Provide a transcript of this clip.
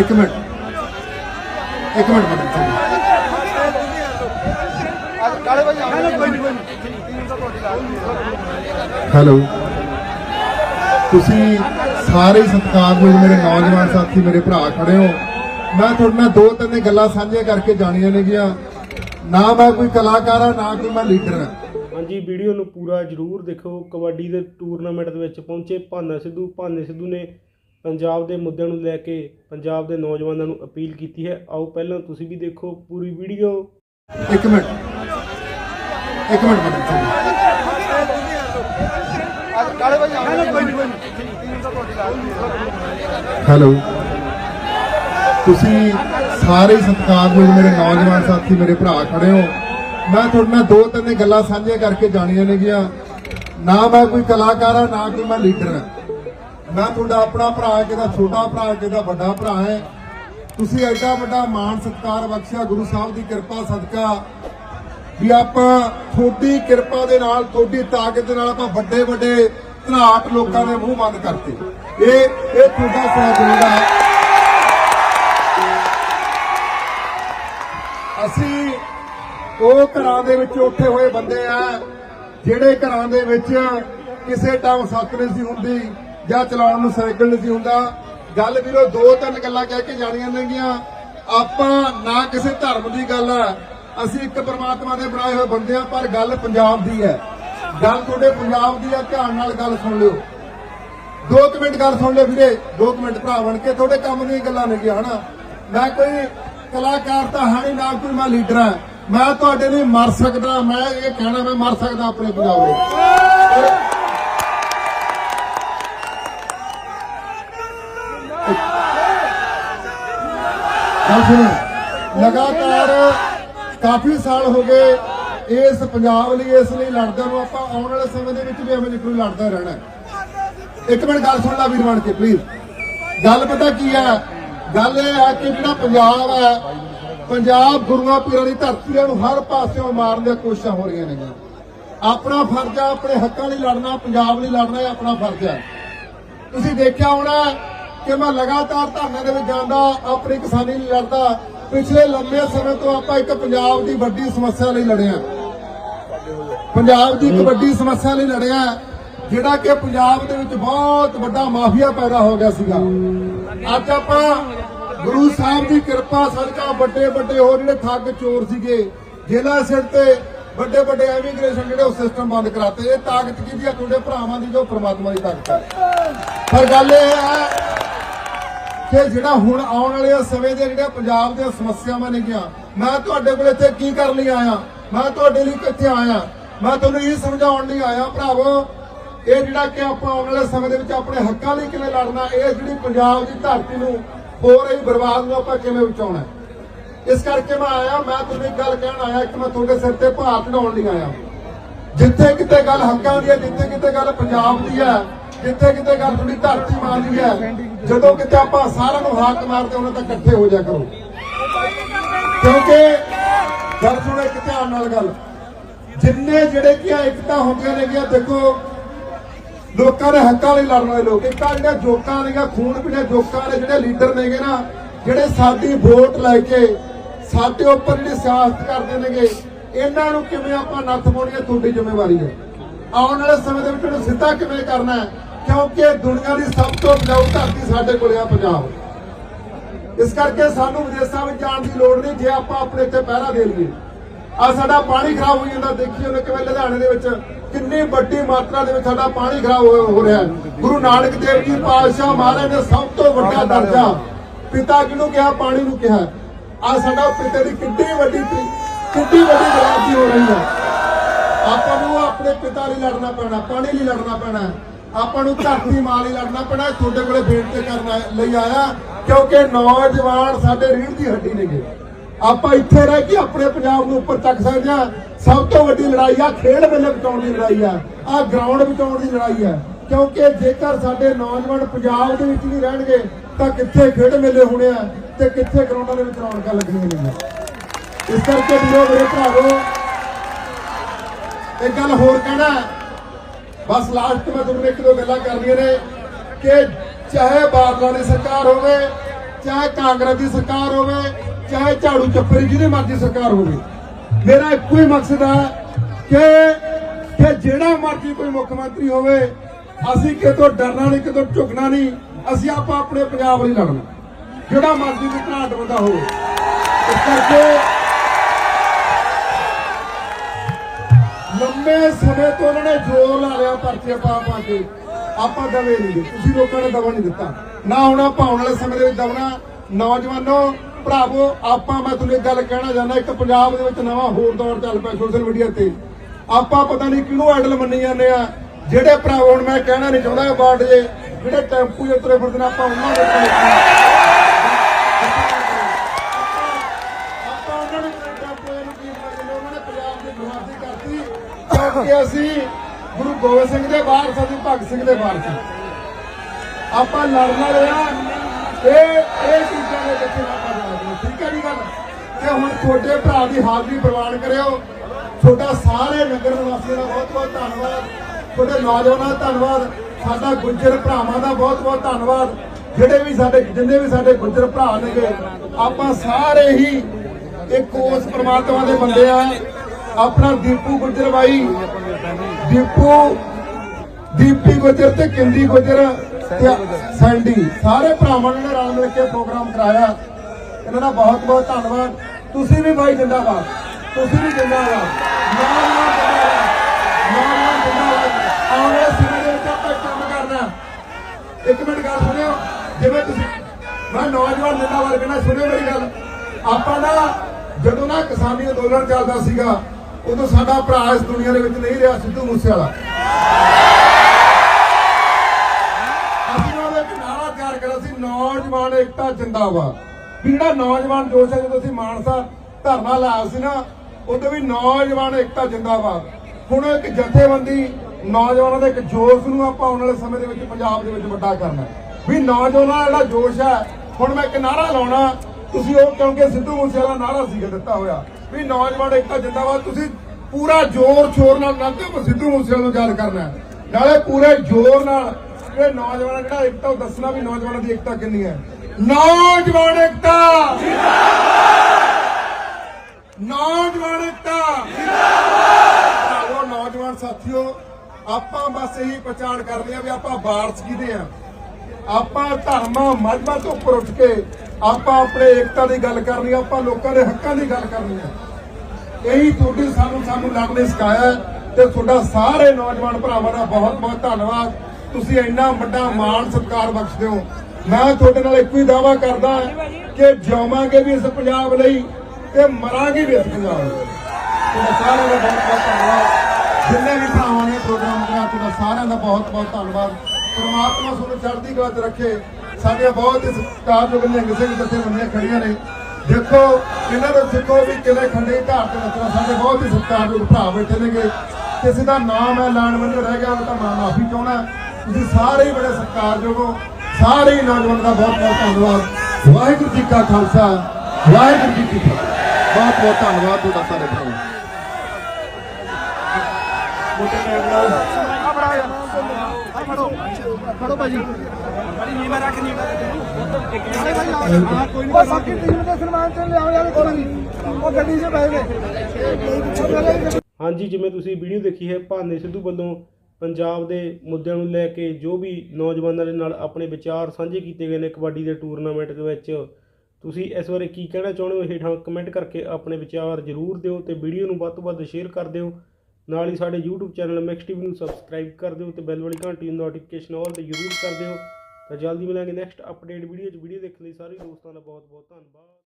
ਇੱਕ ਮਿੰਟ। ਇੱਕ minute madam hello. ਤੁਸੀਂ ਸਾਰੇ ਸਤਿਕਾਰਯੋਗ ਮੇਰੇ ਨੌਜਵਾਨ ਸਾਥੀ, ਮੇਰੇ ਭਰਾ ਖੜੇ ਹੋ। ਮੈਂ ਤੁਹਾਡੇ ਨਾਲ ਦੋ ਤਿੰਨ ਗੱਲਾਂ ਸਾਂਝੀਆਂ ਕਰਕੇ ਜਾਣੀਆਂ ਨੇਗੀਆਂ। ਨਾ ਮੈਂ ਕੋਈ ਕਲਾਕਾਰ ਆ ਨਾ ਕੋਈ ਮੈਂ ਲੀਡਰ ਹਾਂ। ਹਾਂਜੀ, ਵੀਡੀਓ ਨੂੰ ਪੂਰਾ ਜਰੂਰ ਦੇਖੋ। ਕਬੱਡੀ ਦੇ ਟੂਰਨਾਮੈਂਟ ਦੇ ਵਿੱਚ ਪਹੁੰਚੇ ਭਾਨਾ ਸਿੱਧੂ। ਭਾਨੇ ਸਿੱਧੂ ਨੇ ਪੰਜਾਬ ਦੇ ਮੁੱਦਿਆਂ ਨੂੰ ਲੈ ਕੇ ਪੰਜਾਬ ਦੇ ਨੌਜਵਾਨਾਂ ਨੂੰ ਅਪੀਲ ਕੀਤੀ ਹੈ। ਆਓ ਪਹਿਲਾਂ ਤੁਸੀਂ ਵੀ ਦੇਖੋ ਪੂਰੀ ਵੀਡੀਓ। ਇੱਕ ਮਿੰਟ। ਇੱਕ ਮਿੰਟ ਮੈਡਮ ਹੈਲੋ। ਤੁਸੀਂ ਸਾਰੇ ਸਤਿਕਾਰਯੋਗ ਮੇਰੇ ਨੌਜਵਾਨ ਸਾਥੀ, ਮੇਰੇ ਭਰਾ ਖੜੇ ਹੋ। ਮੈਂ ਤੁਹਾਡੇ ਨਾਲ ਦੋ ਤਿੰਨ ਗੱਲਾਂ ਸਾਂਝੀਆਂ ਕਰਕੇ ਜਾਣੀਆਂ ਨੇਗੀਆਂ। ਨਾ ਮੈਂ ਕੋਈ ਕਲਾਕਾਰ ਆ ਨਾ ਕੋਈ ਮੈਂ ਲੀਡਰ ਹਾਂ। ਮੈਂ ਤੁਹਾਡਾ ਆਪਣਾ ਭਰਾ ਕਿਹਦਾ ਛੋਟਾ ਭਰਾ ਕਿਹਦਾ ਵੱਡਾ ਭਰਾ ਹੈ। ਤੁਸੀਂ ਐਡਾ ਵੱਡਾ ਮਾਣ ਸਤਿਕਾਰ ਬਖਸ਼ਿਆ, ਗੁਰੂ ਸਾਹਿਬ ਦੀ ਕਿਰਪਾ, ਸਦਕਾ। ਵੀ ਆਪਾਂ ਤੁਹਾਡੀ ਕਿਰਪਾ ਦੇ ਨਾਲ, ਤੁਹਾਡੀ ਤਾਕਤ ਦੇ ਨਾਲ ਆਪਾਂ ਵੱਡੇ ਵੱਡੇ ਧਨਾਟ ਲੋਕਾਂ ਦੇ ਮੂੰਹ ਬੰਦ ਕਰਤੇ। ਇਹ ਇਹ ਤੁਹਾਡਾ ਸਹਿਯੋਗ ਹੈ। ਅਸੀਂ ਉਹ ਘਰਾਂ ਦੇ ਵਿੱਚ ਉੱਠੇ ਹੋਏ ਬੰਦੇ ਆ, ਜਿਹੜੇ ਘਰਾਂ ਦੇ ਵਿੱਚ ਕਿਸੇ ਟਾਈਮ ਸੱਤ ਨਹੀਂ ਸੀ ਹੁੰਦੀ। ਜਾਂ ਚਲਾਉਣ ਨੂੰ ਸਾਈਕਲ ਨਹੀਂ ਸੀ ਹੁੰਦਾ। ਗੱਲ ਵੀਰੋ, ਦੋ ਤਿੰਨ ਗੱਲਾਂ ਕਹਿ ਕੇ ਜਾਣੀਆਂ ਨੇਗੀਆਂ ਆਪਾਂ ਨਾ ਕਿਸੇ ਧਰਮ ਦੀ ਗੱਲ ਆ। ਅਸੀਂ ਇੱਕ ਪ੍ਰਮਾਤਮਾ ਦੇ ਬਣਾਏ ਹੋਏ ਬੰਦੇ ਆ, ਪਰ ਗੱਲ ਪੰਜਾਬ ਦੀ ਹੈ। ਗੱਲ ਤੁਹਾਡੇ ਪੰਜਾਬ ਦੀ ਹੈ ਧਿਆਨ ਨਾਲ ਗੱਲ ਸੁਣ ਲਿਓ। ਦੋ ਕੁ ਮਿੰਟ ਗੱਲ ਸੁਣ ਲਿਓ ਵੀਰੇ, ਦੋ ਕੁ ਮਿੰਟ ਭਰਾ ਬਣ ਕੇ। ਤੁਹਾਡੇ ਕੰਮ ਦੀਆਂ ਗੱਲਾਂ ਨੇ ਗਿਆ, ਹਨਾ? ਮੈਂ ਕੋਈ ਕਲਾਕਾਰ ਤਾਂ ਹਾਂ ਨਹੀਂ, ਨਾ ਕੋਈ ਮੈਂ ਲੀਡਰ ਹਾਂ ਮੈਂ ਤੁਹਾਡੇ ਲਈ ਮਰ ਸਕਦਾ, ਮੈਂ ਇਹ ਕਹਿਣਾ, ਮੈਂ ਮਰ ਸਕਦਾ ਆਪਣੇ ਪੰਜਾਬ ਲਈ ਗੱਲ ਸੁਣੋ ਲਗਾਤਾਰ ਕਾਫੀ ਸਾਲ ਹੋ ਗਏ ਇਸ ਪੰਜਾਬ ਲਈ, ਇਸ ਲਈ ਲੜਦਿਆਂ ਨੂੰ ਆਪਾਂ ਆਉਣ ਵਾਲੇ ਸਮੇਂ ਦੇ ਵਿੱਚ ਵੀ ਐਵੇਂ ਜਿਕਰ ਲੜਦਾ ਰਹਿਣਾ ਇੱਕ ਮਿੰਟ ਗੱਲ ਸੁਣ ਲੈ ਵੀਰ ਬਣ ਕੇ ਪਲੀਜ਼ ਗੱਲ ਪਤਾ ਕੀ ਹੈ? ਗੱਲ ਇਹ ਹੈ ਕਿ ਜਿਹੜਾ ਪੰਜਾਬ ਹੈ, ਪੰਜਾਬ ਗੁਰੂਆਂ ਪੀਰਾਂ ਦੀ ਧਰਤੀ ਨੂੰ ਹਰ ਪਾਸਿਓਂ ਮਾਰਨ ਦੀਆਂ ਕੋਸ਼ਿਸ਼ਾਂ ਹੋ ਰਹੀਆਂ ਨੇ ਆਪਣਾ ਫਰਜ਼ ਹੈ, ਆਪਣੇ ਹੱਕਾਂ ਲਈ ਲੜਨਾ, ਪੰਜਾਬ ਲਈ ਲੜਨਾ ਇਹ ਆਪਣਾ ਫਰਜ਼ ਹੈ। ਤੁਸੀਂ ਦੇਖਿਆ ਹੋਣਾ ਕਿ ਮੈਂ ਲਗਾਤਾਰ ਧਰਨੇ ਦੇ ਵਿੱਚ ਜਾਂਦਾ ਆਪਣੀ ਕਿਸਾਨੀ ਲਈ ਲੜਦਾ ਪਿਛਲੇ ਲੰਮੇ ਸਮੇਂ ਤੋਂ ਆਪਾਂ ਇੱਕ ਪੰਜਾਬ ਦੀ ਵੱਡੀ ਸਮੱਸਿਆ ਲਈ ਲੜੇ ਹਾਂ। ਪੰਜਾਬ ਦੀ ਇੱਕ ਵੱਡੀ ਸਮੱਸਿਆ ਲਈ ਲੜਿਆ ਜਿਹੜਾ ਕਿ ਪੰਜਾਬ ਦੇ ਵਿੱਚ ਬਹੁਤ ਵੱਡਾ ਮਾਫੀਆ ਪੈਦਾ ਹੋ ਗਿਆ ਸੀਗਾ। ਅੱਜ ਆਪਾਂ ਗੁਰੂ ਸਾਹਿਬ ਦੀ ਕਿਰਪਾ ਸਦਕਾ ਵੱਡੇ ਵੱਡੇ ਹੋਰ ਜਿਹੜੇ ਠੱਗ ਚੋਰ ਸੀਗੇ ਜ਼ਿਲ੍ਹਾ ਸਿਰ ਤੇ ਵੱਡੇ ਵੱਡੇ ਐਮੀਗ੍ਰੇਸ਼ਨ ਜਿਹੜੇ ਉਹ ਸਿਸਟਮ ਬੰਦ ਕਰਾਤੇ। ਇਹ ਤਾਕਤ ਕਿਹਦੀ ਆ? ਤੁਹਾਡੇ ਭਰਾਵਾਂ ਦੀ ਜੋ ਪ੍ਰਮਾਤਮਾ ਦੀ ਤਾਕਤ ਹੈ ਪਰ ਗੱਲ ਇਹ ਹੈ ਕਿ ਜਿਹੜਾ ਹੁਣ ਆਉਣ ਵਾਲੇ ਸਮੇਂ ਦੇ ਜਿਹੜੇ ਪੰਜਾਬ ਦੀਆਂ ਸਮੱਸਿਆਵਾਂ ਨੇ ਗਿਆ ਮੈਂ ਤੁਹਾਡੇ ਕੋਲ ਇੱਥੇ ਕੀ ਕਰਨ ਲਈ ਆਇਆ? ਮੈਂ ਤੁਹਾਡੇ ਲਈ ਕਿੱਥੇ ਆਇਆ? ਮੈਂ ਤੁਹਾਨੂੰ ਇਹ ਸਮਝਾਉਣ ਲਈ ਆਇਆ, ਭਰਾਵੋ, ਇਹ ਜਿਹੜਾ ਕਿ ਆਪਾਂ ਆਉਣ ਵਾਲੇ ਸਮੇਂ ਦੇ ਵਿੱਚ ਆਪਣੇ ਹੱਕਾਂ ਲਈ ਕਿਵੇਂ ਲੜਨਾ, ਇਹ ਜਿਹੜੀ ਪੰਜਾਬ ਦੀ ਧਰਤੀ ਨੂੰ ਹੋ ਰਹੀ ਬਰਬਾਦ ਨੂੰ ਆਪਾਂ ਕਿਵੇਂ ਬਚਾਉਣਾ ਇਸ ਕਰਕੇ ਮੈਂ ਆਇਆ, ਮੈਂ ਤੁਹਾਨੂੰ ਇੱਕ ਗੱਲ ਕਹਿਣ ਆਇਆ ਕਿ ਮੈਂ ਤੁਹਾਡੇ ਸਿਰ ਤੇ ਭਾਰ ਚੜਾਉਣ ਲਈ ਆਇਆ। ਜਿੱਥੇ ਕਿਤੇ ਗੱਲ ਹੱਕਾਂ ਦੀ ਹੈ, ਜਿੱਥੇ ਕਿਤੇ ਗੱਲ ਪੰਜਾਬ ਦੀ ਹੈ ਜਿੱਥੇ ਕਿਤੇ ਗੱਲ ਤੁਹਾਡੀ ਧਰਤੀ ਮਾਂ ਦੀ ਹੈ। ਜਦੋਂ ਕਿਤੇ ਆਪਾਂ ਸਾਰਿਆਂ ਨੂੰ ਹਾਕ ਮਾਰਦੇ ਉਹਨਾਂ ਤੱਕ ਇਕੱਠੇ ਹੋ ਜਾ ਕਰੋ। ਕਿਉਂਕਿ ਗੱਲ ਸੁਣੋ, ਇੱਕ ਧਿਆਨ ਨਾਲ ਗੱਲ। ਜਿੰਨੇ ਜਿਹੜੇ ਕੀ ਇਕਤਾ ਹੁੰਦੀਆਂ ਨੇ ਗਿਆ ਦੇਖੋ, ਲੋਕਾਂ ਦੇ ਹੱਕਾਂ ਲਈ ਲੜਨ ਵਾਲੇ ਲੋਕ। ਇੱਕ ਆ ਜਿਹੜੇ ਜੋਕਾਂ ਦੀਆਂ ਖੂਨ ਪੀਣੇ ਜੋਕਾਂ ਦੇ ਜਿਹੜੇ ਲੀਡਰ ਨੇਗੇ ਨਾ, ਜਿਹੜੇ ਸਾਡੀ ਵੋਟ ਲੈ ਕੇ ਸਾਡੇ ਉੱਪਰ ਜਿਹੜੀ ਸਿਆਸਤ ਕਰਦੇ ਨੇਗੇ, ਇਹਨਾਂ ਨੂੰ ਕਿਵੇਂ ਆਪਾਂ ਨੱਥ ਪਾਉਣੀ ਹੈ ਤੁਹਾਡੀ ਜ਼ਿੰਮੇਵਾਰੀ ਹੈ। ਆਉਣ ਵਾਲੇ ਸਮੇਂ ਦੇ ਵਿੱਚ ਇਹਨੂੰ ਸਿੱਧਾ ਕਿਵੇਂ ਕਰਨਾ ਹੈ? ਕਿਉਂਕਿ ਦੁਨੀਆ ਦੀ ਸਭ ਤੋਂ ਉਪਜਾਊ ਧਰਤੀ ਸਾਡੇ ਕੋਲ ਆ ਪੰਜਾਬ। ਇਸ ਕਰਕੇ ਸਾਨੂੰ ਵਿਦੇਸ਼ਾਂ ਵਿੱਚ ਜਾਣ ਦੀ ਲੋੜ ਨਹੀਂ, ਜੇ ਆਪਾਂ ਆਪਣੇ ਇੱਥੇ ਪਹਿਰਾ ਦੇ ਲਈਏ। ਆ ਸਾਡਾ ਪਾਣੀ ਖਰਾਬ ਹੋਈ ਜਾਂਦਾ ਦੇਖੀ ਉਹਨੇ ਕਿਵੇਂ ਲੁਧਿਆਣੇ ਦੇ ਵਿੱਚ ਕਿੰਨੀ ਵੱਡੀ ਮਾਤਰਾ ਦੇ ਵਿੱਚ ਸਾਡਾ ਪਾਣੀ ਖਰਾਬ ਹੋ ਰਿਹਾ ਗੁਰੂ ਨਾਨਕ ਦੇਵ ਜੀ ਪਾਤਸ਼ਾਹ ਮਹਾਰਾਜ ਨੇ ਸਭ ਤੋਂ ਵੱਡਾ ਦਰਜਾ ਪਿਤਾ ਕਿਹਨੂੰ ਕਿਹਾ? ਪਾਣੀ ਨੂੰ ਕਿਹਾ। ਆ ਸਾਡਾ ਪਿਤਾ ਦੀ ਕਿੰਨੀ ਵੱਡੀ ਤਰੀ- ਕਿੰਨੀ ਵੱਡੀ ਗਲਤੀ ਹੋ ਰਹੀ ਹੈ। ਆਪਾਂ ਨੂੰ ਆਪਣੇ ਪਿਤਾ ਲਈ ਲੜਨਾ ਪੈਣਾ, ਪਾਣੀ ਲਈ ਲੜਨਾ ਪੈਣਾ ਆਪਾਂ ਨੂੰ ਧਰਤੀ ਮਾਂ ਲਈ ਲੜਨਾ ਪੈਣਾ ਤੁਹਾਡੇ ਕੋਲੇ ਬੇਨਤੀ ਕਰਨ ਲਈ ਆਇਆ, ਕਿਉਂਕਿ ਨੌਜਵਾਨ ਸਾਡੇ ਰੀੜ੍ਹ ਦੀ ਹੱਡੀ ਨੇਗੇ। ਆਪਾਂ ਇੱਥੇ ਰਹਿ ਕੇ ਆਪਣੇ ਪੰਜਾਬ ਨੂੰ ਉੱਪਰ ਚੱਕ ਸਕਦੇ ਆ ਸਭ ਤੋਂ ਵੱਡੀ ਲੜਾਈ ਆ, ਖੇਡ ਮੇਲੇ ਬਚਾਉਣ ਦੀ ਲੜਾਈ ਆ ਆ ਗਰਾਊਂਡ ਬਚਾਉਣ ਦੀ ਲੜਾਈ ਆ। ਕਿਉਂਕਿ ਜੇਕਰ ਸਾਡੇ ਨੌਜਵਾਨ ਪੰਜਾਬ ਦੇ ਵਿੱਚ ਨਹੀਂ ਰਹਿਣਗੇ, ਤਾਂ ਕਿੱਥੇ ਖੇਡ ਮੇਲੇ ਹੋਣੇ ਆ ਤੇ ਕਿੱਥੇ ਗਰਾਊਂਡਾਂ ਦੇ ਵਿੱਚ ਰੌਣਕਾਂ ਲੱਗਣੀਆਂ ਨੇ ਇਸ ਕਰਕੇ ਵੀਰੋ, ਮੇਰੇ ਭਰਾਵੋ, ਇੱਕ ਗੱਲ ਹੋਰ ਕਹਿਣਾ ਬਸ ਲਾਸਟ ਮੈਂ ਤੁਹਾਨੂੰ ਇੱਕ ਦੋ ਗੱਲਾਂ ਕਰਨੀਆਂ ਨੇ ਕਿ ਚਾਹੇ ਬਾਦਲਾਂ ਦੀ ਸਰਕਾਰ ਹੋਵੇ, ਚਾਹੇ ਕਾਂਗਰਸ ਦੀ ਸਰਕਾਰ ਹੋਵੇ, ਚਾਹੇ ਝਾੜੂ ਚੱਪਰੀ ਜਿਹਦੀ ਮਰਜ਼ੀ ਸਰਕਾਰ ਹੋਵੇ, ਮੇਰਾ ਇੱਕੋ ਹੀ ਮਕਸਦ ਹੈ ਕਿ ਕਿ ਜਿਹੜਾ ਮਰਜ਼ੀ ਕੋਈ ਮੁੱਖ ਮੰਤਰੀ ਹੋਵੇ, ਅਸੀਂ ਕਿਤੋਂ ਡਰਨਾ ਨਹੀਂ, ਕਿਤੋਂ ਝੁਕਣਾ ਨਹੀਂ, ਅਸੀਂ ਆਪਾਂ ਆਪਣੇ ਪੰਜਾਬ ਲਈ ਲੜਨਾ। ਜਿਹੜਾ ਮਰਜ਼ੀ ਕੋਈ ਘਾਟ ਬੰਦਾ ਹੋਵੇ। ਇਸ ਕਰਕੇ ਲੰਮੇ ਸਮੇਂ ਤੋਂ ਉਹਨਾਂ ਨੇ ਜ਼ੋਰ ਲਾ ਲਿਆ ਪਰਚੇ ਪਾ ਪਾ ਕੇ। ਆਪਾਂ ਦਵੇ ਨਹੀਂ ਤੁਸੀਂ ਲੋਕਾਂ ਨੇ ਦਵਾ ਨਹੀਂ ਦਿੱਤਾ। ਨਾ ਹੁਣ ਆਪਾਂ ਆਉਣ ਵਾਲੇ ਸਮੇਂ ਦੇ ਵਿੱਚ ਦਵਣਾ। ਨੌਜਵਾਨੋ, ਭਰਾਵੋ, ਆਪਾਂ ਮੈਂ ਤੁਹਾਨੂੰ ਇੱਕ ਗੱਲ ਕਹਿਣਾ ਚਾਹੁੰਦਾ, ਇੱਕ ਪੰਜਾਬ ਦੇ ਵਿੱਚ ਨਵਾਂ ਹੋਰ ਦੌਰ ਚੱਲ ਪਿਆ ਸੋਸ਼ਲ ਮੀਡੀਆ ਤੇ। ਆਪਾਂ ਪਤਾ ਨਹੀਂ ਕਿਹਨੂੰ ਆਈਡਲ ਮੰਨੀ ਜਾਂਦੇ ਆ। ਜਿਹੜੇ ਭਰਾਵੋ, ਹੁਣ ਮੈਂ ਕਹਿਣਾ ਨਹੀਂ ਚਾਹੁੰਦਾ ਇਹ ਬਾਟ ਜੇ ਜਿਹੜੇ ਟੈਂਪੂ ਦੇ ਫਿਰਦੇ ਨੇ, ਆਪਾਂ ਉਹਨਾਂ ਦੇ ਕਿਉਂਕਿ ਅਸੀਂ ਗੁਰੂ ਗੋਬਿੰਦ ਸਿੰਘ ਦੇ ਬਾਹਰ ਅਸੀਂ ਭਗਤ ਸਿੰਘ ਦੇ ਵਾਰਸ ਹਾਂ। ਆਪਾਂ ਲੜਨਾ ਰਿਹਾ ਇਹ ਇਹ ਚੀਜ਼ਾਂ ਦੇ ਵਿੱਚ ਆਪਾਂ ਜਾਣਾ ਠੀਕ ਹੈ ਜੀ ਗੱਲ? ਤੇ ਹੁਣ ਤੁਹਾਡੇ ਭਰਾ ਦੀ ਹਾਜ਼ਰੀ ਪ੍ਰਵਾਨ ਕਰਿਓ। ਤੁਹਾਡਾ ਸਾਰੇ ਨਗਰ ਨਿਵਾਸੀਆਂ ਦਾ ਬਹੁਤ ਬਹੁਤ ਧੰਨਵਾਦ। ਤੁਹਾਡੇ ਨੌਜਵਾਨਾਂ ਦਾ ਧੰਨਵਾਦ। ਸਾਡਾ ਗੁੱਜਰ ਭਰਾਵਾਂ ਦਾ ਬਹੁਤ ਬਹੁਤ ਧੰਨਵਾਦ। ਜਿਹੜੇ ਵੀ ਸਾਡੇ, ਜਿੰਨੇ ਵੀ ਸਾਡੇ ਗੁੱਜਰ ਭਰਾ ਨੇਗੇ, ਆਪਾਂ ਸਾਰੇ ਹੀ ਇੱਕ ਉਸ ਪਰਮਾਤਮਾ ਦੇ ਬੰਦੇ ਆ। ਆਪਣਾ ਦੀਪੂ ਗੁੱਜਰ ਬਾਈ। ਦੀਪੂ, ਦੀਪੀ ਗੁੱਜਰ ਤੇ ਕਿੰਦੀ ਗੁੱਜਰ ਤੇ ਸੈਂਡੀ। ਸਾਰੇ ਭਰਾਵਾਂ ਨੇ ਰਲ ਮਿਲ ਕੇ ਪ੍ਰੋਗਰਾਮ ਕਰਾਇਆ। ਇਹਨਾਂ ਦਾ ਬਹੁਤ ਬਹੁਤ ਧੰਨਵਾਦ। ਤੁਸੀਂ ਵੀ ਬਾਈ ਜਿੰਦਾਬਾਦ। ਤੁਸੀਂ ਵੀ ਜਿੰਦਾਬਾਦ। ਨੌਜਵਾਨ ਜਿੰਦਾਬਾਦ ਨੌਜਵਾਨ ਜਿੰਦਾਬਾਦ। ਆਉਣ ਸਮੇਂ ਦੇ ਵਿੱਚ ਆਪਾਂ ਕੰਮ ਕਰਨਾ। ਇੱਕ ਮਿੰਟ ਗੱਲ ਸੁਣਿਓ। ਜਿਵੇਂ ਤੁਸੀਂ ਮੈਂ ਨੌਜਵਾਨ ਜਿੰਦਾਬਾਦ ਕਹਿੰਦਾ, ਸੁਣਿਓ ਮੇਰੀ ਗੱਲ। ਆਪਾਂ ਨਾ ਜਦੋਂ ਨਾ ਕਿਸਾਨੀ ਅੰਦੋਲਨ ਚੱਲਦਾ ਸੀਗਾ ਉਦੋਂ ਸਾਡਾ ਭਰਾ ਇਸ ਦੁਨੀਆ ਦੇ ਵਿੱਚ ਨਹੀਂ ਰਿਹਾ, ਸਿੱਧੂ ਮੂਸੇਵਾਲਾ। ਅਸੀਂ ਉਹਦੇ ਇੱਕ ਨਾਰਾ ਤਿਆਰ ਕਰਿਆ ਸੀ, ਨੌਜਵਾਨ ਏਕਤਾ ਜਿੰਦਾਬਾਦ। ਵੀ ਜਿਹੜਾ ਨੌਜਵਾਨ ਜੋਸ਼ ਹੈ, ਜਦੋਂ ਅਸੀਂ ਮਾਨਸਾ ਧਰਨਾ ਲਾਇਆ ਸੀ ਨਾ, ਉਦੋਂ ਵੀ ਨੌਜਵਾਨ ਏਕਤਾ ਜਿੰਦਾਬਾਦ। ਹੁਣ ਇੱਕ ਜਥੇਬੰਦੀ ਨੌਜਵਾਨਾਂ ਦੇ ਇੱਕ ਜੋਸ਼ ਨੂੰ ਆਪਾਂ ਆਉਣ ਵਾਲੇ ਸਮੇਂ ਦੇ ਵਿੱਚ ਪੰਜਾਬ ਦੇ ਵਿੱਚ ਵੱਡਾ ਕਰਨਾ ਵੀ ਨੌਜਵਾਨਾਂ ਦਾ ਜਿਹੜਾ ਜੋਸ਼ ਹੈ, ਹੁਣ ਮੈਂ ਇੱਕ ਨਾਰਾ ਲਾਉਣਾ, ਤੁਸੀਂ ਉਹ ਕਿਉਂਕਿ ਸਿੱਧੂ ਮੂਸੇਵਾਲਾ ਨਾਰਾ ਸੀਗਾ ਦਿੱਤਾ ਹੋਇਆ। ਵੀ ਨੌਜਵਾਨ ਏਕਤਾ ਜਿੰਦਾਬਾਦ, ਤੁਸੀਂ ਪੂਰਾ ਜ਼ੋਰ ਸ਼ੋਰ ਨਾਲ ਨਾਤੇ ਸਿੱਧੂ ਮੂਸੇਵਾਲੇ ਨੂੰ ਯਾਦ ਕਰਨਾ ਨਾਲੇ ਪੂਰੇ ਜ਼ੋਰ ਨਾਲ ਇਹ ਨੌਜਵਾਨਾਂ ਜਿਹੜਾ ਏਕਤਾ ਉਹ ਦੱਸਣਾ ਵੀ ਨੌਜਵਾਨਾਂ ਦੀ ਏਕਤਾ ਕਿੰਨੀ ਹੈ। ਨੌਜਵਾਨ ਏਕਤਾ! ਨੌਜਵਾਨ ਏਕਤਾ! ਭਰਾਵੋ, ਨੌਜਵਾਨ ਸਾਥੀਓ, ਆਪਾਂ ਬਸ ਇਹੀ ਪਛਾਣ ਕਰਦੇ ਆ ਵੀ ਆਪਾਂ ਵਾਰਸ ਕਿਹਦੇ ਆ। ਆਪਾਂ ਧਰਮਾਂ ਮਜ਼ਬਾਂ ਤੋਂ ਉੱਪਰ ਉੱਠ ਕੇ ਆਪਾਂ ਆਪਣੇ ਏਕਤਾ ਦੀ ਗੱਲ ਕਰਨੀ ਆਪਾਂ ਲੋਕਾਂ ਦੇ ਹੱਕਾਂ ਦੀ ਗੱਲ ਕਰਨੀ ਆ। ਇਹੀ ਤੁਹਾਡੀ ਸਾਨੂੰ ਸਾਨੂੰ ਲੜਨੇ ਸਿਖਾਇਆ ਤੇ ਤੁਹਾਡਾ ਸਾਰੇ ਨੌਜਵਾਨ ਭਰਾਵਾਂ ਦਾ ਬਹੁਤ ਬਹੁਤ ਧੰਨਵਾਦ। ਤੁਸੀਂ ਇੰਨਾ ਵੱਡਾ ਮਾਣ ਸਤਿਕਾਰ ਬਖਸ਼ਦੇ ਹੋ। ਮੈਂ ਤੁਹਾਡੇ ਨਾਲ ਇੱਕੋ ਹੀ ਦਾਵਾ ਕਰਦਾ ਕਿ ਜਿਉਵਾਂਗੇ ਵੀ ਇਸ ਪੰਜਾਬ ਲਈ ਤੇ ਮਰਾਂਗੇ ਵੀ ਇਸ ਪੰਜਾਬ ਲਈ। ਤੁਹਾਡਾ ਸਾਰਿਆਂ ਦਾ ਬਹੁਤ ਬਹੁਤ ਧੰਨਵਾਦ। ਜਿੰਨੇ ਵੀ ਭਰਾਵਾਂ ਨੇ ਪ੍ਰੋਗਰਾਮ ਕਰਾਇਆ, ਤੁਹਾਡਾ ਸਾਰਿਆਂ ਦਾ ਬਹੁਤ ਬਹੁਤ ਧੰਨਵਾਦ। ਪਰਮਾਤਮਾ ਤੁਹਾਨੂੰ ਚੜ੍ਹਦੀ ਕਲਾ 'ਚ ਰੱਖੇ। ਸਾਡੀਆਂ ਬਹੁਤ ਹੀ ਸਤਿਕਾਰਯੋਗ ਨਿਹੰਗ ਸਿੰਘ ਜਥੇਬੰਦੀਆਂ ਖੜੀਆਂ ਨੇ। ਦੇਖੋ, ਇਹਨਾਂ ਨੂੰ ਸਿੱਖੋ ਵੀ ਕਿਲੇ ਖੰਡੇ ਦੀ ਧਾਰ ਨੱਚਣਾ ਸਾਡੇ ਬਹੁਤ ਹੀ ਸਤਿਕਾਰਯੋਗ ਭਰਾ ਬੈਠੇ ਨੇਗੇ। ਕਿਸੇ ਦਾ ਨਾਮ ਹੈ, ਲਾਣ ਮੈਨੂੰ ਰਹਿ ਗਿਆ, ਉਹ ਤਾਂ ਮੈਂ ਮਾਫੀ ਚਾਹੁੰਦਾ ਤੁਸੀਂ ਸਾਰੇ ਹੀ ਬੜੇ ਸਤਿਕਾਰਯੋਗ ਹੋ। ਸਾਰੇ ਹੀ ਨੌਜਵਾਨ ਦਾ ਬਹੁਤ ਬਹੁਤ ਧੰਨਵਾਦ। ਵਾਹਿਗੁਰੂ ਜੀ ਕਾ ਖਾਲਸਾ, ਵਾਹਿਗੁਰੂ ਜੀ ਕੀ ਫਤਿਹ। ਬਹੁਤ ਬਹੁਤ ਧੰਨਵਾਦ ਤੁਹਾਡਾ ਸਾਰੇ ਭਰਾਵਾਂ ਮੋਟੇ ਟਾਈਮ ਨਾਲ ਆ ਬੜਾ ਯਾਰ ਆ ਫੜੋ ਫੜੋ ਭਾਜੀ। ਬੜੀ ਨੀਮਾ ਰੱਖ ਨੀਮਾ ਆ ਕੋਈ ਨਹੀਂ ਬਾਕੀ ਟੀਮ ਦੇ ਸਨਮਾਨ ਤੇ ਲਿਆਓ ਯਾਰ ਕੋਈ ਨਹੀਂ ਉਹ ਗੱਡੀ 'ਚ ਬਹਿ ਗਏ। ਹਾਂਜੀ ਜਿਵੇਂ ਤੁਸੀਂ ਵੀਡੀਓ ਦੇਖੀ ਹੈ ਭਾਨੇ ਸਿੱਧੂ ਵੱਲੋਂ ਪੰਜਾਬ ਦੇ ਮੁੱਦਿਆਂ ਨੂੰ ਲੈ ਕੇ ਜੋ ਵੀ ਨੌਜਵਾਨਾਂ ਦੇ ਨਾਲ ਆਪਣੇ ਵਿਚਾਰ ਸਾਂਝੇ ਕੀਤੇ ਗਏ ਨੇ ਕਬੱਡੀ ਦੇ ਟੂਰਨਾਮੈਂਟ ਦੇ ਵਿੱਚ ਤੁਸੀਂ ਇਸ ਬਾਰੇ ਕੀ ਕਹਿਣਾ ਚਾਹੁੰਦੇ ਹੋ? ਹੇਠਾਂ ਕਮੈਂਟ ਕਰਕੇ ਆਪਣੇ ਵਿਚਾਰ ਜ਼ਰੂਰ ਦਿਓ ਤੇ ਵੀਡੀਓ ਨੂੰ ਵੱਧ ਤੋਂ ਵੱਧ ਸ਼ੇਅਰ ਕਰ ਦਿਓ। ਨਾਲ ਹੀ ਸਾਡੇ YouTube ਚੈਨਲ ਮੈਕਸ ਟੀਵੀ ਨੂੰ ਸਬਸਕ੍ਰਾਈਬ ਕਰ ਦਿਓ ਤੇ ਬੈਲ ਵਾਲੀ ਘੰਟੀ ਨੂੰ ਨੋਟੀਫਿਕੇਸ਼ਨ ਆਲ ਤੇ ਜ਼ਰੂਰ ਕਰ ਦਿਓ। ਤਾਂ ਜਲਦੀ ਮਿਲਾਂਗੇ ਨੈਕਸਟ ਅਪਡੇਟ ਵੀਡੀਓ 'ਚ। ਵੀਡੀਓ ਦੇਖਣ ਲਈ ਸਾਰੇ ਦੋਸਤਾਂ ਦਾ ਬਹੁਤ ਬਹੁਤ ਧੰਨਵਾਦ।